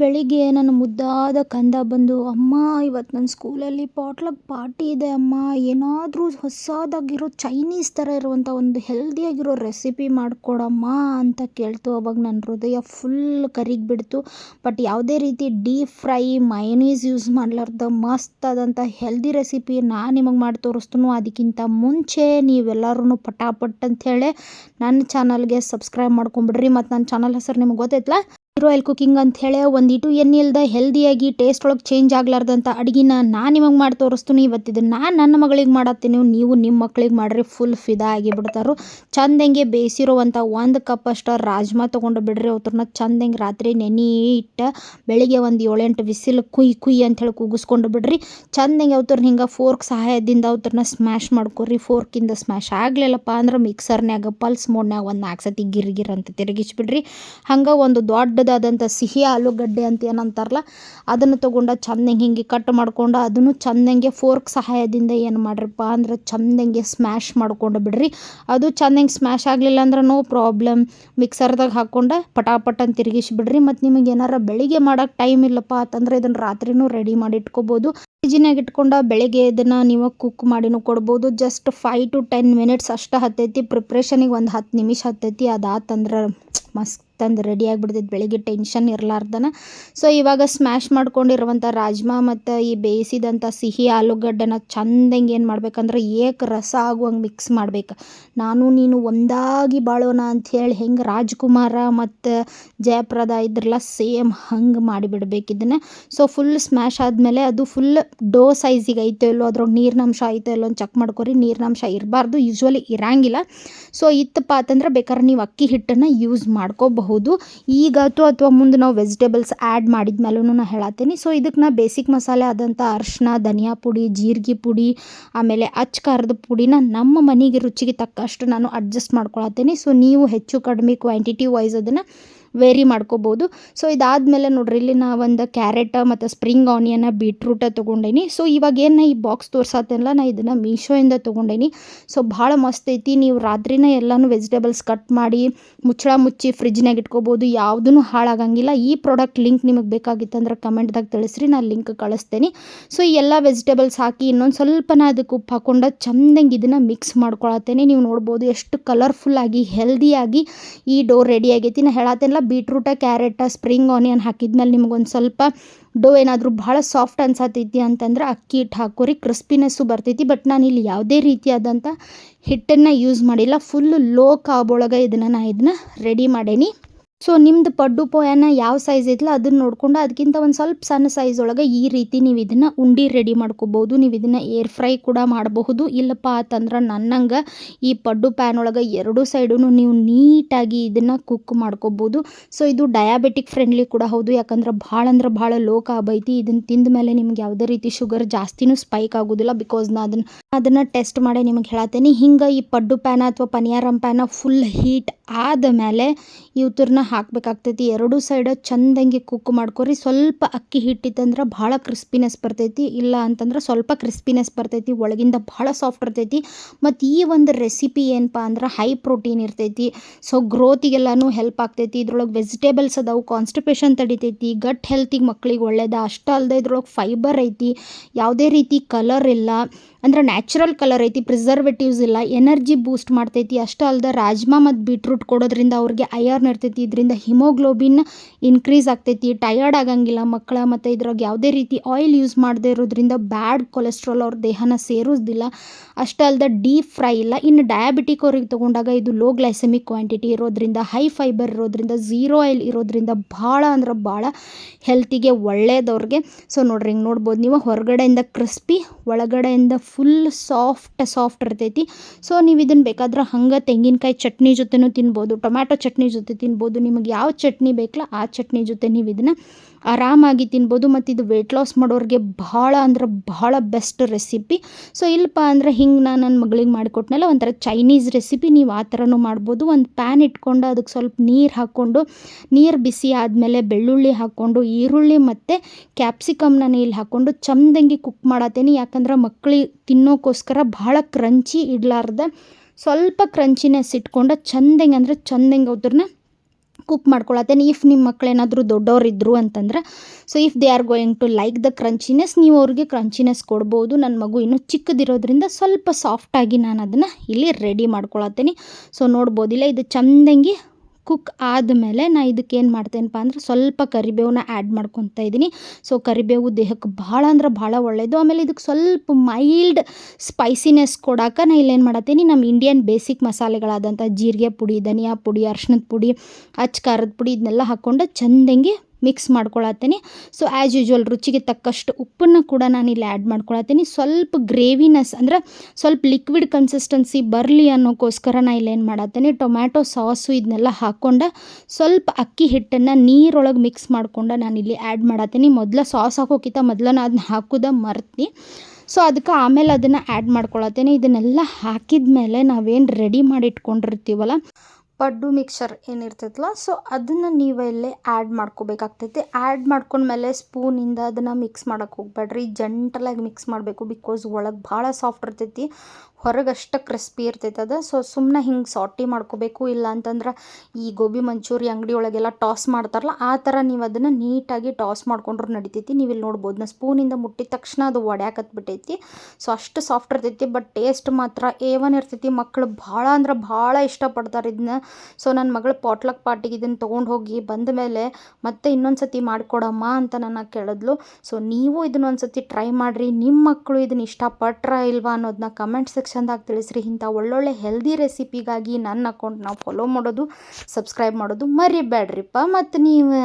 ಬೆಳಿಗ್ಗೆ ನನ್ನ ಮುದ್ದಾದ ಕಂದ ಬಂದು, ಅಮ್ಮ ಇವತ್ತು ನನ್ನ ಸ್ಕೂಲಲ್ಲಿ ಪಾಟ್ಲಕ್ ಪಾರ್ಟಿ ಇದೆ ಅಮ್ಮ, ಏನಾದರೂ ಹೊಸದಾಗಿರೋ ಚೈನೀಸ್ ಥರ ಇರುವಂಥ ಒಂದು ಹೆಲ್ದಿಯಾಗಿರೋ ರೆಸಿಪಿ ಮಾಡಿಕೊಡಮ್ಮ ಅಂತ ಕೇಳ್ತು. ಅವಾಗ ನನ್ನ ಹೃದಯ ಫುಲ್ ಕರಿಗಿಬಿಡ್ತು. ಬಟ್ ಯಾವುದೇ ರೀತಿ ಡೀಪ್ ಫ್ರೈ, ಮೈನೀಸ್ ಯೂಸ್ ಮಾಡಲಾರ್ದ, ಮಸ್ತ್ ಆದಂಥ ಹೆಲ್ದಿ ರೆಸಿಪಿ ನಾನು ನಿಮಗೆ ಮಾಡಿ ತೋರಿಸ್ತು ಅದಕ್ಕಿಂತ ಮುಂಚೆ ನೀವೆಲ್ಲರೂ ಪಟಾಪಟ್ ಅಂಥೇಳಿ ನನ್ನ ಚಾನಲ್ಗೆ ಸಬ್ಸ್ಕ್ರೈಬ್ ಮಾಡ್ಕೊಂಬಿಡ್ರಿ. ಮತ್ತು ನನ್ನ ಚಾನಲ್ ಹೆಸರು ನಿಮ್ಗೆ ಗೊತ್ತೈತಲ್ಲ ಹೀರೋ ಆಯಿಲ್ ಕುಕಿಂಗ್ ಅಂತ ಹೇಳಿ ಒಂದಿಟ್ಟು ಎಣ್ಣೆ ಹೆಲ್ದಿಯಾಗಿ ಟೇಸ್ಟ್ ಒಳಗೆ ಚೇಂಜ್ ಆಗ್ಲಾರ್ದಂಥ ಅಡುಗೆನ ನಾನು ನಿಮಗೆ ಮಾಡಿ ತೋರಿಸ್ತೀನಿ. ಇವತ್ತಿದ್ದು ನಾನು ನನ್ನ ಮಗಳಿಗೆ ಮಾಡತ್ತೀನಿ. ನೀವು ನಿಮ್ಮ ಮಕ್ಳಿಗೆ ಮಾಡಿರಿ ಫುಲ್ ಫಿದಾ ಆಗಿ ಬಿಡ್ತಾರೋ ಚಂದಂಗೆ ಬೇಯಿಸಿರುವಂಥ ಒಂದು ಕಪ್ ಅಷ್ಟು ರಾಜ್ಮಾ ತೊಗೊಂಡು ಬಿಡ್ರಿ. ಅವ್ರನ್ನ ಚಂದಂಗೆ ರಾತ್ರಿ ನೆನೆ ಇಟ್ಟು ಬೆಳಿಗ್ಗೆ ಒಂದು ಏಳೆಂಟು ವಿಸಿಲ್ ಕುಯ್ ಕುಯ್ ಹೇಳಿ ಕೂಗಿಸ್ಕೊಂಡು ಬಿಡ್ರಿ. ಚಂದಂಗೆ ಅವ್ರನ್ನ ಹಿಂಗೆ ಫೋರ್ಕ್ ಸಹಾಯದಿಂದ ಅವ್ರನ್ನ ಸ್ಮ್ಯಾಶ್ ಮಾಡ್ಕೊರಿ. ಫೋರ್ಕಿಂದ ಸ್ಮ್ಯಾಶ್ ಆಗಲಿಲ್ಲಪ್ಪ ಅಂದ್ರೆ ಮಿಕ್ಸರ್ನ್ಯಾಗ ಪಲ್ಸ್ ಮೋಡ್ನ್ಯಾಗ ಒಂದು ನಾಲ್ಕು ಸತಿ ಗಿರ್ಗಿರ್ ಗಿರ್ ಅಂತ ತಿರುಗಿಸ್ಬಿಡ್ರಿ. ಹಂಗೆ ಒಂದು ದೊಡ್ಡ ದೊಡ್ಡದಾದಂಥ ಸಿಹಿ ಆಲೂಗಡ್ಡೆ ಅಂತ ಏನಂತಾರಲ್ಲ, ಅದನ್ನು ತೊಗೊಂಡು ಚಂದಂಗೆ ಹಿಂಗೆ ಕಟ್ ಮಾಡ್ಕೊಂಡು ಅದನ್ನು ಚಂದಂಗೆ ಫೋರ್ಕ್ ಸಹಾಯದಿಂದ ಏನು ಮಾಡ್ರಪ್ಪ ಅಂದ್ರೆ ಚಂದಂಗೆ ಸ್ಮ್ಯಾಶ್ ಮಾಡ್ಕೊಂಡು ಬಿಡ್ರಿ. ಅದು ಚಂದಂಗೆ ಸ್ಮ್ಯಾಶ್ ಆಗಲಿಲ್ಲ ಅಂದ್ರೆ ನೋ ಪ್ರಾಬ್ಲಮ್ ಮಿಕ್ಸರ್ದಾಗ ಹಾಕ್ಕೊಂಡು ಪಟಾಪಟ್ ತಿರುಗಿಸಿ ಬಿಡ್ರಿ. ಮತ್ತು ನಿಮಗೆ ಏನಾರ ಬೆಳಿಗ್ಗೆ ಮಾಡೋಕ್ಕೆ ಟೈಮ್ ಇಲ್ಲಪ್ಪ ಅಂತಂದ್ರೆ ಇದನ್ನು ರಾತ್ರಿನೂ ರೆಡಿ ಮಾಡಿ ಇಟ್ಕೋಬೋದು. ಫ್ರಿಜ್ಜಿನಾಗ ಇಟ್ಕೊಂಡು ಬೆಳಗ್ಗೆ ಇದನ್ನು ನೀವು ಕುಕ್ ಮಾಡಿನೂ ಕೊಡ್ಬೋದು. Just five to ten minutes ಅಷ್ಟು ಹತ್ತೈತಿ. ಪ್ರಿಪ್ರೇಷನಿಗೆ ಒಂದು ಹತ್ತು ನಿಮಿಷ ಹತ್ತೈತಿ. ಅದಾತಂದ್ರೆ ಮಸ್ತ್. ತಂದು ರೆಡಿ ಆಗಿಬಿಡ್ತೈತೆ, ಬೆಳಿಗ್ಗೆ ಟೆನ್ಷನ್ ಇರಲಾರ್ದನ. ಸೊ ಇವಾಗ ಸ್ಮ್ಯಾಶ್ ಮಾಡ್ಕೊಂಡಿರುವಂಥ ರಾಜ್ಮಾ ಮತ್ತು ಈ ಬೇಯಿಸಿದಂಥ ಸಿಹಿ ಆಲೂಗಡ್ಡೆನ ಚಂದಂಗೆ ಏನು ಮಾಡ್ಬೇಕಂದ್ರೆ ಏಕ ರಸ ಆಗುವಂಗೆ ಮಿಕ್ಸ್ ಮಾಡ್ಬೇಕು. ನಾನು ನೀನು ಒಂದಾಗಿ ಬಾಳೋಣ ಅಂಥೇಳಿ ಹೆಂಗೆ ರಾಜ್ಕುಮಾರ ಮತ್ತು ಜಯಪ್ರದ ಇದ್ರಲ್ಲ ಸೇಮ್ ಹಂಗೆ ಮಾಡಿಬಿಡ್ಬೇಕು ಇದನ್ನು. ಸೊ ಫುಲ್ ಸ್ಮ್ಯಾಶ್ ಆದಮೇಲೆ ಅದು ಫುಲ್ ಡೋ ಸೈಜಿಗೆ ಐತೋ ಇಲ್ಲೋ, ಅದ್ರೊಳಗೆ ನೀರಿನಂಶ ಐತೋ ಇಲ್ಲೋ ಚೆಕ್ ಮಾಡ್ಕೊರಿ. ನೀರಿನಂಶ ಇರಬಾರ್ದು ಯೂಶ್ವಲಿ ಇರಂಗಿಲ್ಲ. ಸೊ ಇತ್ತಪ್ಪ ಅಂತಂದ್ರೆ ಬೇಕಾದ್ರೆ ನೀವು ಅಕ್ಕಿ ಹಿಟ್ಟನ್ನು ಯೂಸ್ ಮಾಡ್ಕೋಬಹುದು. ಮಾಡಬಹುದು. ಈಗ ಅಥವಾ ಮುಂದೆ ನಾವು ವೆಜಿಟೇಬಲ್ಸ್ ಆ್ಯಡ್ ಮಾಡಿದ್ಮೇಲೂ ನಾ ಹೇಳತ್ತೀನಿ ಸೊ ಇದಕ್ಕೆ ನಾ ಬೇಸಿಕ್ ಮಸಾಲೆ ಆದಂಥ ಅರ್ಶಿನ, ಧನಿಯಾ ಪುಡಿ, ಜೀರಿಗೆ ಪುಡಿ, ಆಮೇಲೆ ಅಚ್ಚ ಖಾರದ ಪುಡಿನ ನಮ್ಮ ಮನೆಗೆ ರುಚಿಗೆ ತಕ್ಕಷ್ಟು ನಾನು ಅಡ್ಜಸ್ಟ್ ಮಾಡ್ಕೊಳತ್ತೀನಿ ಸೊ ನೀವು ಹೆಚ್ಚು ಕಡಿಮೆ ಕ್ವಾಂಟಿಟಿ ವೈಸ್ ಅದನ್ನು ವೇರಿ ಮಾಡ್ಕೋಬೋದು. ಸೊ ಇದಾದಮೇಲೆ ನೋಡ್ರಿ, ಇಲ್ಲಿ ನಾ ಒಂದು ಕ್ಯಾರೆಟ ಮತ್ತು ಸ್ಪ್ರಿಂಗ್ ಆನಿಯನ್ನ ಬೀಟ್ರೂಟ ತೊಗೊಂಡೇನಿ. ಸೊ ಇವಾಗ ಏನು ಈ ಬಾಕ್ಸ್ ತೋರಿಸತ್ತೆಲ್ಲ ನಾ ಇದನ್ನು ಮೀಶೋಯಿಂದ ತೊಗೊಂಡೇನಿ. ಸೊ ಭಾಳ ಮಸ್ತ್ ಐತಿ. ನೀವು ರಾತ್ರಿನ ಎಲ್ಲನೂ ವೆಜಿಟೇಬಲ್ಸ್ ಕಟ್ ಮಾಡಿ, ಮುಚ್ಚಳ ಮುಚ್ಚಿ ಫ್ರಿಜ್ನಾಗ ಇಟ್ಕೋಬೋದು. ಯಾವುದೂ ಹಾಳಾಗಂಗಿಲ್ಲ. ಈ ಪ್ರಾಡಕ್ಟ್ ಲಿಂಕ್ ನಿಮಗೆ ಬೇಕಾಗಿತ್ತಂದ್ರೆ ಕಮೆಂಟ್ದಾಗ ತಿಳಿಸ್ರಿ. ನಾನು ಲಿಂಕ್ ಕಳಿಸ್ತೇನೆ. ಸೊ ಈ ಎಲ್ಲ ವೆಜಿಟೇಬಲ್ಸ್ ಹಾಕಿ ಇನ್ನೊಂದು ಸ್ವಲ್ಪ ನಾ ಅದಕ್ಕೆ ಉಪ್ಪು ಹಾಕೊಂಡು ಚಂದಂಗೆ ಇದನ್ನು ಮಿಕ್ಸ್ ಮಾಡ್ಕೊಳತ್ತೇನೆ. ನೀವು ನೋಡ್ಬೋದು ಎಷ್ಟು ಕಲರ್ಫುಲ್ಲಾಗಿ ಹೆಲ್ದಿಯಾಗಿ ಈ ಡೋ ರೆಡಿ ಆಗೈತಿ. ನಾ ಹೇಳತ್ತೇನಲ್ಲ ಬೀಟ್ರೂಟ, ಕ್ಯಾರೆಟ, ಸ್ಪ್ರಿಂಗ್ ಆನಿಯನ್ ಹಾಕಿದ್ಮೇಲೆ ನಿಮ್ಗೊಂದು ಸ್ವಲ್ಪ ಡೋ ಏನಾದರೂ ಭಾಳ ಸಾಫ್ಟ್ ಅನ್ಸತ್ತೈತಿ ಅಂತಂದ್ರೆ ಅಕ್ಕಿ ಹಿಟ್ಟು ಹಾಕೋರಿ ಕ್ರಿಸ್ಪಿನೆಸ್ಸು ಬರ್ತೈತಿ ಬಟ್ ನಾನು ಇಲ್ಲಿ ಯಾವುದೇ ರೀತಿಯಾದಂಥ ಹಿಟ್ಟನ್ನು ಯೂಸ್ ಮಾಡಿಲ್ಲ. ಫುಲ್ಲು ಲೋ ಕಾಬೊಳಗೆ ಇದನ್ನು ನಾನು ಇದನ್ನ ರೆಡಿ ಮಾಡೇನಿ. ಸೊ ನಿಮ್ದು ಪಡ್ಡು ಪೋಯನ ಯಾವ ಸೈಜ್ ಇದ್ಲ ಅದನ್ನ ನೋಡ್ಕೊಂಡು ಅದಕ್ಕಿಂತ ಒಂದು ಸ್ವಲ್ಪ ಸಣ್ಣ ಸೈಜ್ ಒಳಗೆ ಈ ರೀತಿ ನೀವು ಇದನ್ನು ಉಂಡೆ ರೆಡಿ ಮಾಡ್ಕೋಬೋದು. ನೀವು ಇದನ್ನ ಏರ್ ಫ್ರೈ ಕೂಡ ಮಾಡಬಹುದು. ಇಲ್ಲಪ್ಪ ಅಂತಂದ್ರೆ ನನ್ನಂಗೆ ಈ ಪಡ್ಡು ಪ್ಯಾನ್ ಒಳಗೆ ಎರಡು ಸೈಡೂ ನೀವು ನೀಟಾಗಿ ಇದನ್ನು ಕುಕ್ ಮಾಡ್ಕೋಬೋದು. ಸೊ ಇದು ಡಯಾಬೆಟಿಕ್ ಫ್ರೆಂಡ್ಲಿ ಕೂಡ ಹೌದು. ಯಾಕಂದ್ರೆ ಭಾಳ ಅಂದ್ರೆ ಭಾಳ ಲೋ ಐತಿ. ಇದನ್ನ ತಿಂದ ಮೇಲೆ ನಿಮ್ಗೆ ಯಾವುದೇ ರೀತಿ ಶುಗರ್ ಜಾಸ್ತಿನೂ ಸ್ಪೈಕ್ ಆಗೋದಿಲ್ಲ ಬಿಕಾಸ್ ನಾ ಅದನ್ನು ಅದನ್ನು ಟೆಸ್ಟ್ ಮಾಡಿ ನಿಮಗೆ ಹೇಳತ್ತೀನಿ ಹಿಂಗೆ ಈ ಪಡ್ಡು ಪ್ಯಾನ ಅಥವಾ ಪನಿಯಾರಂ ಪ್ಯಾನ ಫುಲ್ ಹೀಟ್ ಆದ ಮೇಲೆ ಇವತ್ತರನ್ನ ಹಾಕಬೇಕಾಗ್ತೈತಿ. ಎರಡೂ ಸೈಡ ಚಂದಂಗೆ ಕುಕ್ ಮಾಡ್ಕೊರಿ. ಸ್ವಲ್ಪ ಅಕ್ಕಿ ಹಿಟ್ಟಿತ್ತಂದ್ರೆ ಭಾಳ ಕ್ರಿಸ್ಪಿನೆಸ್ ಬರ್ತೈತಿ. ಇಲ್ಲ ಅಂತಂದ್ರೆ ಸ್ವಲ್ಪ ಕ್ರಿಸ್ಪಿನೆಸ್ ಬರ್ತೈತಿ. ಒಳಗಿಂದ ಭಾಳ ಸಾಫ್ಟ್ ಇರ್ತೈತಿ. ಮತ್ತು ಈ ಒಂದು ರೆಸಿಪಿ ಏನಪ್ಪ ಅಂದ್ರೆ ಹೈ ಪ್ರೋಟೀನ್ ಇರ್ತೈತಿ. ಸೊ ಗ್ರೋತಿಗೆಲ್ಲನೂ ಹೆಲ್ಪ್ ಆಗ್ತೈತಿ. ಇದ್ರೊಳಗೆ ವೆಜಿಟೇಬಲ್ಸ್ ಅದಾವು ಕಾನ್ಸ್ಟಿಪೇಷನ್ ತಡಿತೈತಿ. ಗಟ್ ಹೆಲ್ತಿಗೆ ಮಕ್ಳಿಗೆ ಒಳ್ಳೇದ. ಅಷ್ಟು ಅಲ್ಲದೆ ಇದ್ರೊಳಗೆ ಫೈಬರ್ ಐತಿ. ಯಾವುದೇ ರೀತಿ ಕಲರ್ ಇಲ್ಲ. ಅಂದ್ರೆ ನ್ಯಾಚುರಲ್ ಕಲರ್ ಐತಿ ಪ್ರಿಸರ್ವೇಟಿವ್ಸ್ ಇಲ್ಲ. ಎನರ್ಜಿ ಬೂಸ್ಟ್ ಮಾಡ್ತೈತಿ. ಅಷ್ಟು ಅಲ್ಲದೆ ರಾಜ್ಮಾ ಮತ್ತು ಬೀಟ್ರೂಟ್ ಕೊಡೋದ್ರಿಂದ ಅವ್ರಿಗೆ ಅಯರ್ನ್ ಇರ್ತೈತಿ. ಇದರಿಂದ ಹಿಮೋಗ್ಲೋಬಿನ್ ಇನ್ಕ್ರೀಸ್ ಆಗ್ತೈತಿ ಟಯರ್ಡ್ ಆಗಂಗಿಲ್ಲ ಮಕ್ಕಳ ಮತ್ತು ಇದ್ರಾಗ ಯಾವುದೇ ರೀತಿ ಆಯಿಲ್ ಯೂಸ್ ಮಾಡದೇ ಇರೋದ್ರಿಂದ ಬ್ಯಾಡ್ ಕೊಲೆಸ್ಟ್ರಾಲ್ ಅವ್ರ ದೇಹನ ಸೇರಿಸೋದಿಲ್ಲ ಅಷ್ಟೇ ಅಲ್ಲದೆ ಡೀಪ್ ಫ್ರೈ ಇಲ್ಲ. ಇನ್ನು ಡಯಾಬಿಟಿಕ್ ಅವ್ರಿಗೆ ತೊಗೊಂಡಾಗ ಇದು ಲೋ ಗ್ಲೈಸೆಮಿಕ್ ಕ್ವಾಂಟಿಟಿ ಇರೋದ್ರಿಂದ ಹೈ ಫೈಬರ್ ಇರೋದ್ರಿಂದ ಝೀರೋ ಆಯಿಲ್ ಇರೋದ್ರಿಂದ ಭಾಳ ಅಂದ್ರೆ ಭಾಳ ಹೆಲ್ತಿಗೆ ಒಳ್ಳೇದವ್ರಿಗೆ ಸೊ ನೋಡ್ರಿ ಹಿಂಗೆ ನೋಡ್ಬೋದು ನೀವು ಹೊರಗಡೆಯಿಂದ ಕ್ರಿಸ್ಪಿ ಒಳಗಡೆಯಿಂದ ಫುಲ್ ಸಾಫ್ಟ್ ಸಾಫ್ಟ್ ಇರ್ತೈತಿ. ಸೊ ನೀವು ಇದನ್ನು ಬೇಕಾದ್ರೆ ಹಂಗೆ ತೆಂಗಿನಕಾಯಿ ಚಟ್ನಿ ಜೊತೆನೂ ತಿನ್ಬೋದು, ಟೊಮ್ಯಾಟೊ ಚಟ್ನಿ ಜೊತೆ ತಿನ್ಬೋದು ನಿಮಗೆ ಯಾವ ಚಟ್ನಿ ಬೇಕಲ್ಲ ಆ ಚಟ್ನಿ ಜೊತೆ ನೀವು ಇದನ್ನು ಆರಾಮಾಗಿ ತಿನ್ಬೋದು ಮತ್ತು ಇದು ವೆಯ್ಟ್ ಲಾಸ್ ಮಾಡೋರಿಗೆ ಭಾಳ ಅಂದ್ರೆ ಭಾಳ ಬೆಸ್ಟ್ ರೆಸಿಪಿ ಸೊ ಇಲ್ಲಪ್ಪ ಅಂದ್ರೆ ಹಿಂಗೆ ನಾನು ನನ್ನ ಮಗಳಿಗೆ ಮಾಡಿಕೊಟ್ನಲ್ಲ ಒಂಥರ ಚೈನೀಸ್ ರೆಸಿಪಿ ನೀವು ಆ ಥರನೂ ಮಾಡ್ಬೋದು. ಒಂದು ಪ್ಯಾನ್ ಇಟ್ಕೊಂಡು ಅದಕ್ಕೆ ಸ್ವಲ್ಪ ನೀರು ಹಾಕ್ಕೊಂಡು, ನೀರು ಬಿಸಿ ಆದಮೇಲೆ ಬೆಳ್ಳುಳ್ಳಿ ಹಾಕ್ಕೊಂಡು, ಈರುಳ್ಳಿ ಮತ್ತು ಕ್ಯಾಪ್ಸಿಕಮ್ನ ಇಲ್ಲಿ ಹಾಕ್ಕೊಂಡು ಚಂದಂಗೆ ಕುಕ್ ಮಾಡತ್ತೇನೆ. ಯಾಕಂದ್ರೆ ಮಕ್ಕಳಿಗೆ ತಿನ್ನೋಕ್ಕೋಸ್ಕರ ಭಾಳ ಕ್ರಂಚಿ ಇಡ್ಲಾರ್ದೆ. ಸ್ವಲ್ಪ ಕ್ರಂಚಿನೆಸ್ ಇಟ್ಕೊಂಡು ಚಂದಂಗೆ ಅಂದರೆ ಚಂದಂಗೆ ಅವ್ರನ್ನ ಕುಕ್ ಮಾಡ್ಕೊಳತ್ತೇನೆ. ಇಫ್ ನಿಮ್ಮ ಮಕ್ಕಳೇನಾದರೂ ದೊಡ್ಡವರಿದ್ದರು ಅಂತಂದ್ರೆ so if they are going to like the crunchiness ನೀವು ಅವ್ರಿಗೆ ಕ್ರಂಚಿನೆಸ್ ಕೊಡ್ಬೋದು. ನನ್ನ ಮಗು ಇನ್ನೂ ಚಿಕ್ಕದಿರೋದ್ರಿಂದ ಸ್ವಲ್ಪ ಸಾಫ್ಟಾಗಿ ನಾನು ಅದನ್ನು ಇಲ್ಲಿ ರೆಡಿ ಮಾಡ್ಕೊಳತ್ತೀನಿ. ಸೊ ನೋಡ್ಬೋದಿಲ್ಲ, ಇದು ಚಂದಂಗಿ ಕುಕ್ ಆದಮೇಲೆ ನಾ ಇದಕ್ಕೆ ಏನು ಮಾಡ್ತೇನಪ್ಪ ಅಂದ್ರೆ ಸ್ವಲ್ಪ ಕರಿಬೇವನ್ನ ಆ್ಯಡ್ ಮಾಡ್ಕೊತಾ ಇದ್ದೀನಿ ಸೊ ಕರಿಬೇವು ದೇಹಕ್ಕೆ ಭಾಳ ಅಂದ್ರೆ ಭಾಳ ಒಳ್ಳೆಯದು ಆಮೇಲೆ ಇದಕ್ಕೆ ಸ್ವಲ್ಪ ಮೈಲ್ಡ್ ಸ್ಪೈಸಿನೆಸ್ ಕೊಡಾಕ ನಾ ಇಲ್ಲೇನು ಮಾಡತ್ತೀನಿ ನಮ್ಮ ಇಂಡಿಯನ್ ಬೇಸಿಕ್ ಮಸಾಲೆಗಳಾದಂಥ ಜೀರಿಗೆ ಪುಡಿ, ಧನಿಯಾ ಪುಡಿ ಅರ್ಶಿನದ ಪುಡಿ ಅಚ್ಚ ಖಾರದ ಪುಡಿ, ಇದನ್ನೆಲ್ಲ ಹಾಕ್ಕೊಂಡು ಚಂದಂಗೆ ಮಿಕ್ಸ್ ಮಾಡ್ಕೊಳತ್ತೀನಿ. ಸೊ ಆ್ಯಸ್ ಯೂಶ್ವಲ್ ರುಚಿಗೆ ತಕ್ಕಷ್ಟು ಉಪ್ಪನ್ನು ಕೂಡ ನಾನು ಇಲ್ಲಿ ಆ್ಯಡ್ ಮಾಡ್ಕೊಳತ್ತೀನಿ. ಸ್ವಲ್ಪ ಗ್ರೇವಿನೆಸ್ ಅಂದ್ರೆ ಸ್ವಲ್ಪ ಲಿಕ್ವಿಡ್ ಕನ್ಸಿಸ್ಟೆನ್ಸಿ ಬರಲಿ ಅನ್ನೋಕ್ಕೋಸ್ಕರ ನಾನು ಇಲ್ಲೇನು ಮಾಡತ್ತೀನಿ, ಟೊಮ್ಯಾಟೊ ಸಾಸು ಇದನ್ನೆಲ್ಲ ಹಾಕ್ಕೊಂಡು ಸ್ವಲ್ಪ ಅಕ್ಕಿ ಹಿಟ್ಟನ್ನು ನೀರೊಳಗೆ ಮಿಕ್ಸ್ ಮಾಡ್ಕೊಂಡು ಇಲ್ಲಿ ಆ್ಯಡ್ ಮಾಡತ್ತೀನಿ. ಮೊದಲ ಸಾಸ್ ಹಾಕೋಕ್ಕಿಂತ ಮೊದಲು ನಾನು ಅದನ್ನ ಹಾಕೋದ ಮರ್ತಿ ಸೊ ಅದಕ್ಕೆ ಆಮೇಲೆ ಅದನ್ನು ಆ್ಯಡ್ ಮಾಡ್ಕೊಳತ್ತೇನೆ. ಇದನ್ನೆಲ್ಲ ಹಾಕಿದ ಮೇಲೆ ನಾವೇನು ರೆಡಿ ಮಾಡಿ ಇಟ್ಕೊಂಡಿರ್ತೀವಲ್ಲ ಪಡ್ಡು ಮಿಕ್ಸರ್ ಏನಿರ್ತೈತಲ್ಲ ಸೊ ಅದನ್ನು ನೀವು ಇಲ್ಲೇ ಆ್ಯಡ್ ಮಾಡ್ಕೋಬೇಕಾಗ್ತೈತಿ. ಆ್ಯಡ್ ಮಾಡ್ಕೊಂಡ್ಮೇಲೆ ಸ್ಪೂನಿಂದ ಅದನ್ನು ಮಿಕ್ಸ್ ಮಾಡೋಕೆ ಹೋಗ್ಬೇಡ್ರಿ. ಜಂಟಲಾಗಿ ಮಿಕ್ಸ್ ಮಾಡಬೇಕು ಬಿಕಾಸ್ ಒಳಗೆ ಭಾಳ ಸಾಫ್ಟ್ ಇರ್ತೈತಿ. ಹೊರಗೆ ಅಷ್ಟು ಕ್ರಿಸ್ಪಿ ಇರ್ತೈತೆ ಅದು. ಸೊ ಸುಮ್ಮನೆ ಹಿಂಗೆ ಸಾಟಿ ಮಾಡ್ಕೋಬೇಕು. ಇಲ್ಲ ಅಂತಂದ್ರೆ ಈ ಗೋಬಿ ಮಂಚೂರಿ ಅಂಗಡಿ ಒಳಗೆಲ್ಲ ಟಾಸ್ ಮಾಡ್ತಾರಲ್ಲ, ಆ ಥರ ನೀವು ಅದನ್ನು ನೀಟಾಗಿ ಟಾಸ್ ಮಾಡ್ಕೊಂಡ್ರು ನಡಿತೈತಿ. ನೀವು ಇಲ್ಲಿ ನೋಡ್ಬೋದು, ನಾ ಸ್ಪೂನಿಂದ ಮುಟ್ಟಿದ ತಕ್ಷಣ ಅದು ಒಡ್ಯಾಕತ್ಬಿಟ್ಟೈತಿ ಸೊ ಅಷ್ಟು ಸಾಫ್ಟ್ ಇರ್ತೈತಿ ಬಟ್ ಟೇಸ್ಟ್ ಮಾತ್ರ ಏವನ್ ಇರ್ತೈತಿ. ಮಕ್ಕಳು ಭಾಳ ಅಂದ್ರೆ ಭಾಳ ಇಷ್ಟಪಡ್ತಾರೆ ಇದನ್ನ ಸೊ ನನ್ನ ಮಗಳ ಪಾಟ್ಲಕ್ ಪಾರ್ಟಿಗೆ ಇದನ್ನು ತೊಗೊಂಡು ಹೋಗಿ ಬಂದ ಮೇಲೆ ಮತ್ತೆ ಇನ್ನೊಂದು ಸತಿ ಮಾಡಿಕೊಡಮ್ಮ ಅಂತ ನನ್ನ ಕೇಳಿದ್ಲು. ಸೊ ನೀವು ಇದನ್ನೊಂದು ಸತಿ ಟ್ರೈ ಮಾಡಿರಿ. ನಿಮ್ಮ ಮಕ್ಕಳು ಇದನ್ನ ಇಷ್ಟಪಟ್ರ ಇಲ್ವಾ ಅನ್ನೋದನ್ನ ಕಮೆಂಟ್ ಸೆಕ್ಷನ್ದಾಗ ತಿಳಿಸ್ರಿ. ಇಂಥ ಒಳ್ಳೊಳ್ಳೆ ಹೆಲ್ದಿ ರೆಸಿಪಿಗಾಗಿ ನನ್ನ ಅಕೌಂಟ್ ನಾವು ಫಾಲೋ ಮಾಡೋದು ಸಬ್ಸ್ಕ್ರೈಬ್ ಮಾಡೋದು ಮರಿಬೇಡ್ರಿಪ್ಪ ಮತ್ತು ನೀವು.